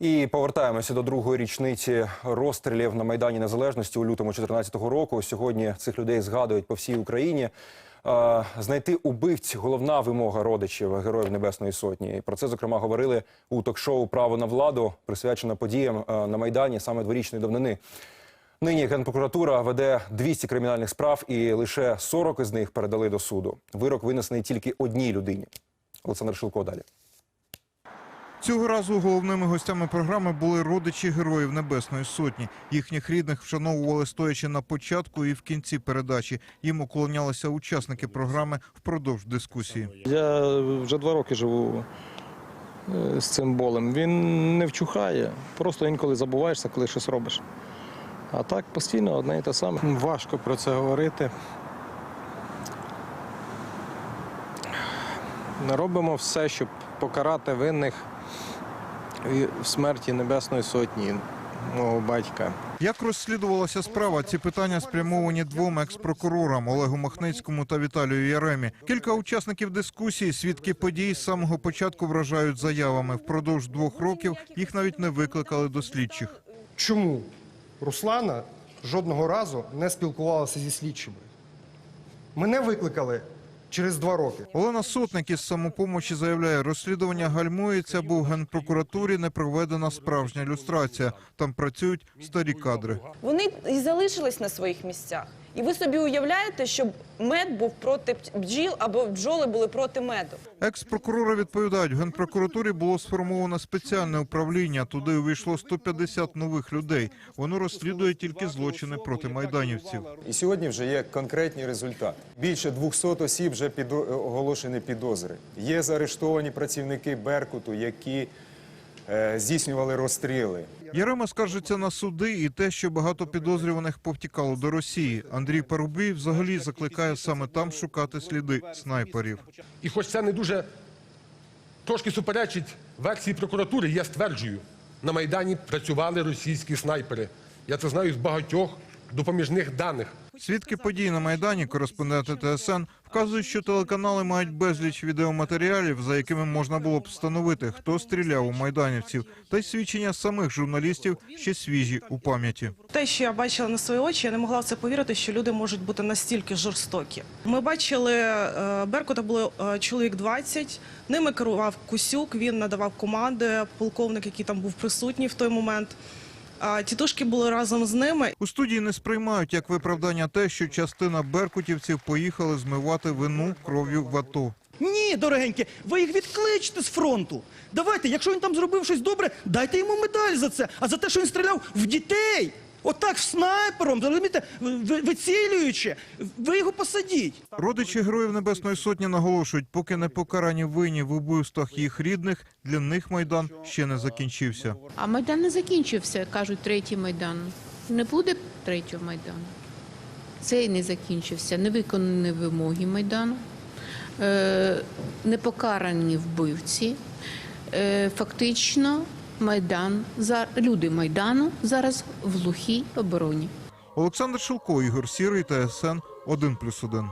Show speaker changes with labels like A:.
A: І повертаємося до другої річниці розстрілів на майдані Незалежності у лютому 2014 року. Сьогодні цих людей згадують по всій Україні. Знайти убивць головна вимога родичів героїв Небесної Сотні. І про це зокрема говорили у ток-шоу Право на владу, присвячено подіям на майдані саме дворічної давнини. Нині генпрокуратура веде 200 кримінальних справ, і лише 40 із них передали до суду. Вирок винесений тільки одній людині. Олександр Шилко далі.
B: Цього разу головними гостями програми були родичі героїв Небесної Сотні. Їхніх рідних вшановували стоячи на початку і в кінці передачі. Їм уклонялися учасники програми впродовж дискусії.
C: Я вже два роки живу е, з цим болем. Він не вчухає, просто інколи забуваєшся, коли щось робиш. А так постійно одне і те саме.
D: Важко про це говорити. Робимо все, щоб покарати винних в смерті Небесної Сотні, мого батька.
B: Як розслідувалася справа, ці питання спрямовані двом екс-прокурорам Олегу Махницькому та Віталію Яремі. Кілька учасників дискусії, свідки подій з самого початку вражають заявами. Впродовж двох років їх навіть не викликали до слідчих.
E: чому Руслана жодного разу не спілкувалася зі слідчими. Мене викликали через два роки.
B: Олена Сотник із самопомочі заявляє, розслідування гальмується, бо в генпрокуратурі не проведена справжня люстрація. Там працюють старі кадри.
F: Вони і залишились на своїх місцях. І ви собі уявляєте, щоб мед був проти бджіл або бджоли були проти меду.
B: Екс-прокурори відповідають, в генпрокуратурі було сформовано спеціальне управління. Туди увійшло 150 нових людей. Воно розслідує тільки злочини проти майданівців.
G: І сьогодні вже є конкретні результати. Більше 200 осіб вже під оголошені підозри. Є заарештовані працівники Беркуту, які здійснювали розстріли.
B: Ярема скаржиться на суди і те, що багато підозрюваних повтікало до Росії. Андрій Парубій взагалі закликає саме там шукати сліди снайперів.
H: І хоч це не дуже трошки суперечить версії прокуратури, я стверджую, на Майдані працювали російські снайпери. Я це знаю з багатьох допоміжних даних.
B: Свідки подій на майдані, кореспонденти ТСН, вказують, що телеканали мають безліч відеоматеріалів, за якими можна було б встановити, хто стріляв у майданівців, та й свідчення самих журналістів ще свіжі у пам'яті.
I: Те, що я бачила на свої очі, я не могла в це повірити, що люди можуть бути настільки жорстокі. Ми бачили е, Беркута було е, чоловік 20, Ними керував Кусюк. Він надавав команди, полковник, який там був присутній в той момент. А тітушки були разом з ними.
B: У студії не сприймають як виправдання те, що частина беркутівців поїхали змивати вину кров'ю в АТО.
J: Ні, дорогенькі, ви їх відкличте з фронту. Давайте, якщо він там зробив щось добре, дайте йому медаль за це. А за те, що він стріляв в дітей, отак снайпером, розумієте, вицілюючи, ви його посадіть.
B: Родичі героїв Небесної Сотні наголошують, поки не покарані винні в убивствах їх рідних, для них майдан ще не закінчився.
K: А майдан не закінчився, кажуть, третій майдан. Не буде третього майдану. Цей не закінчився. Не виконані вимоги майдану, е, не покарані вбивці. Е, фактично, майдан за люди майдану зараз в глухій обороні.
B: Олександр Шилко, Ігор Сірий, ТСН 1+,1.